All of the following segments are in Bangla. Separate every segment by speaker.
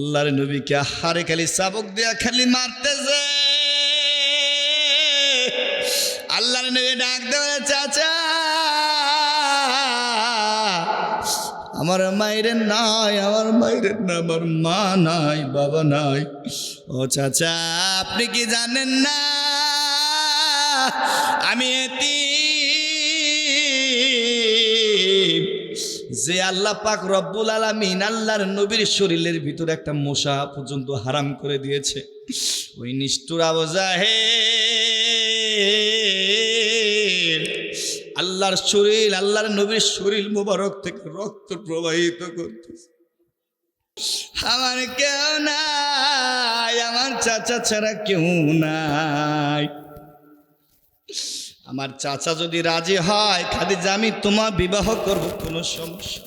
Speaker 1: আল্লাহর নবীকে হারে খালি চাবক দিয়া খালি মারতেছে। আল্লাহর নবী ডাক দেবে চাচা, আমার মায়ের নাই, আমার মায়ের না, আমার মা নাই, বাবা নাই। ও চাচা, আপনি কি জানেন না? আমি এতি যে আল্লাহ পাক রব্বুল আলামিন আল্লাহর নবীর শরীরের ভিতরে একটা মশা পর্যন্ত হারাম করে দিয়েছে। ওই নিষ্ঠুর আবজা হে আল্লাহর শরীর, আল্লাহর নবীর শরীর মোবারক থেকে রক্ত প্রবাহিত করতেছে। আমার কেউ নাই, আমার চাচা ছাড়া কেউ নাই। আমার চাচা যদি রাজি হয়, খাদিজা, আমি তোমার বিবাহ করব, কোনো সমস্যা।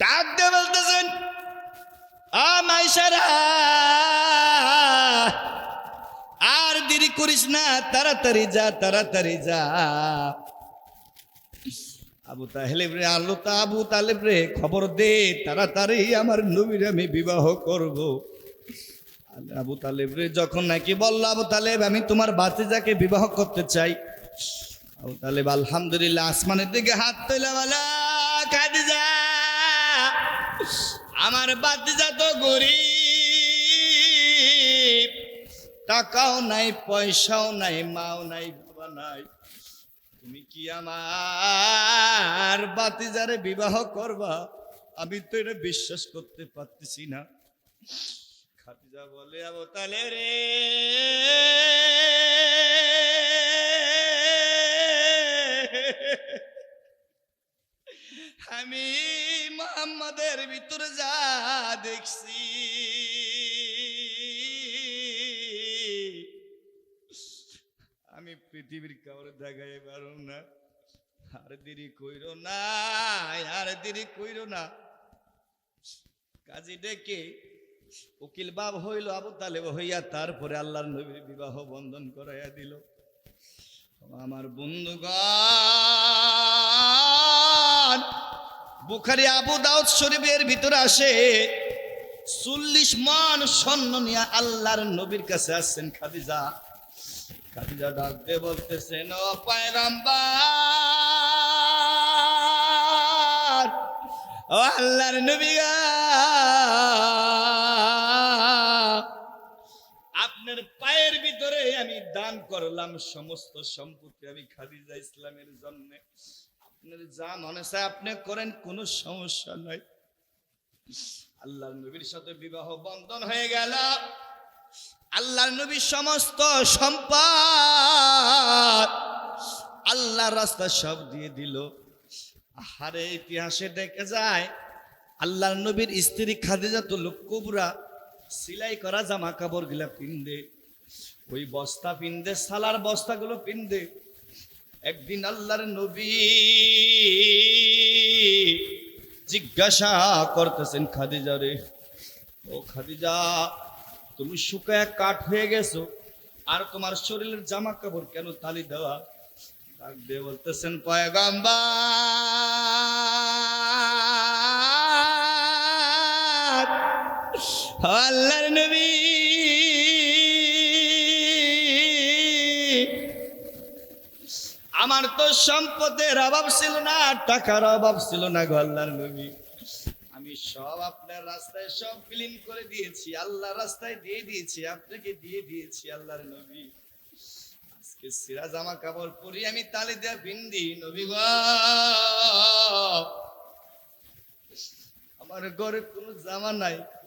Speaker 1: ডাক দিয়ে বলতেছেন, আ মাইশারা, আর দেরি করিস না, তাড়াতাড়ি যা তাড়াতাড়ি যা আবু তাহেব রে তা আবু তালেব রে, খবর দে, তাড়াতাড়ি আমার নবীর আমি বিবাহ করব আবু তালেব রে, যখন নাকি বলল, আবু তালেব, আমি তোমার বাতিজাকে বিবাহ করতে চাই। আবু তালেব, আলহামদুলিল্লাহ, আসমানের দিকে হাত তুলে খাদিজা। আমার বাতিজা তো গরিব। টাকাও নাই, পয়সাও নাই, মাও নাই, বাবা নাই। তুমি কি আমার বাতিজারে বিবাহ করবা? আমি তো এটা বিশ্বাস করতে পারতেছি না। খাদিজা বলে, আবো তালে রে। আমি মোহাম্মদের ভিতরে যা দেখছি, আমি পৃথিবীর কাউরে দেখাই পারো না। আর দেরি কইরো না, আর দেরি কইরো না। কাজী ডেকে উকিল বাব হইল আবু তালেব হইয়া তারপরে আল্লাহর নবীর বিবাহ বন্ধন করাইয়া দিল। আমার বন্ধুগণ, বুখারি আবু দাউদ শরীফের ভিতরে আসে, চল্লিশ মান স্বর্ণ নিয়ে আল্লাহর নবীর কাছে আসছেন খাদিজা। খাদিজা ডাক দিয়ে বলতেছেন আল্লাহর নবী গা আপনার পায়ের ভিতরে আমি দান করলাম, সমস্ত সম্পত্তি আমি খাদিজা ইসলামের জন্য। আপনার যা মনে চায় আপনি করেন, কোনো সমস্যা নাই। আল্লাহর নবীর সাথে বিবাহ বন্ধন হয়ে গেল। আল্লাহর নবীর সমস্ত সম্পদ আল্লাহর রাস্তা সব দিয়ে দিল। আহারে, ইতিহাসে দেখে যায়, আল্লাহর নবীর স্ত্রী খাদিজা তো কুবরা সিলাই করা জামা কাপড়গুলা পিন্দে, ওই বস্তা পিন্দে, সালার বস্তাগুলো পিন্দে। একদিন আল্লাহর নবী জিজ্ঞাসা করতেছেন, খাদিজা রে, ও খাদিজা, তুমি শুকায় কাঠ হয়ে গেছো আর তোমার শরীরের জামা কাপড় কেন তালি দেওয়া? ডাক দিয়ে বলতেছেন, পয়গাম্বার আল্লাহর নবী। আমার তো সম্পদের অভাব ছিল না, টাকার অভাব ছিল না গো আল্লাহর নবী। আমি সব আপনার রাস্তায় সব ফিলিং করে দিয়েছি আল্লাহ রাস্তায় দিয়ে দিয়েছি, আপনাকে দিয়ে দিয়েছি আল্লাহর নবী। আজকে সিরা জামা কাপড় পরি আমি তালে দেয়া বিন্দি নবী আমার ঘরে কোনো জামা নাই।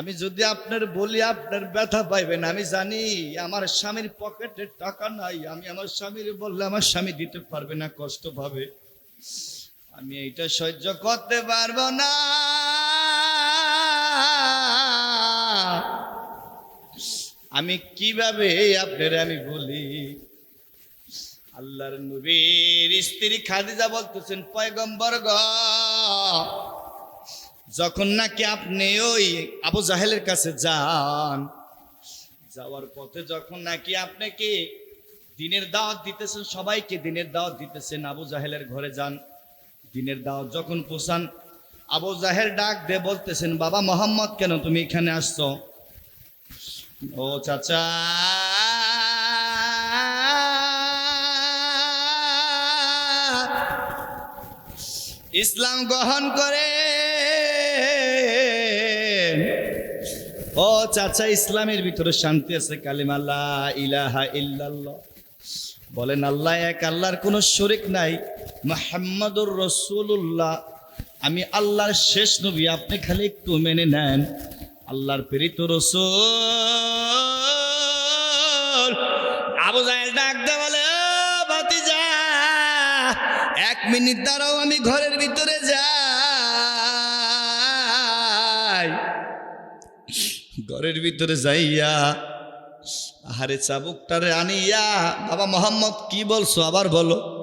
Speaker 1: আমি যদি আপনার বলি, আপনার ব্যথা পাইবেন আমি জানি আমার স্বামীর পকেটে টাকা নাই। আমি আমার স্বামীর বললে আমার স্বামী দিতে পারবে না কষ্ট পাবে। আমি এইটা সহ্য করতে পারব না। আমি কীভাবে আপনার আমি বলি? আল্লাহর নবীর স্ত্রী খাদিজা বলতেছেন পয়গম্বর গ যখন নাকি আপনি ওই আবু জাহেলের কাছে যান, যাওয়ার পথে যখন নাকি আপনাকে দিনের দাওয়াত দিতেছেন, সবাইকে দিনের দাওয়াত দিতেছেন, আবু জাহেলের ঘরে যান, দিনের দাওয়াত যখন পোষান আবু জাহেল ডাক দে বলতেছেন, বাবা মোহাম্মদ, কেন তুমি এখানে আসছো? ও চাচা, ইসলাম গ্রহণ করে ও চাচা, ইসলামের ভিতরে শান্তি আছে, কালিমা লা ইলাহা ইল্লাল্লাহ। বলেন, আল্লাহ এক, আল্লাহর কোনো শরিক নাই। মোহাম্মদুর রসুল্লাহ আমি আল্লাহর শেষ নবী, আপনি খালি একটু মেনে নেন। আল্লাহর প্রেরিত রসুল। আবু জাহেল ডাক দে বলে, "ও ভাতিজা, এক মিনিট দাঁড়াও, আমি ঘরের ভিতরে যাই। ঘরের ভিতরে যাইয়া আহারে চাবুকটারে আনিয়া বাবা মোহাম্মদ কি বলছো আবার বলো।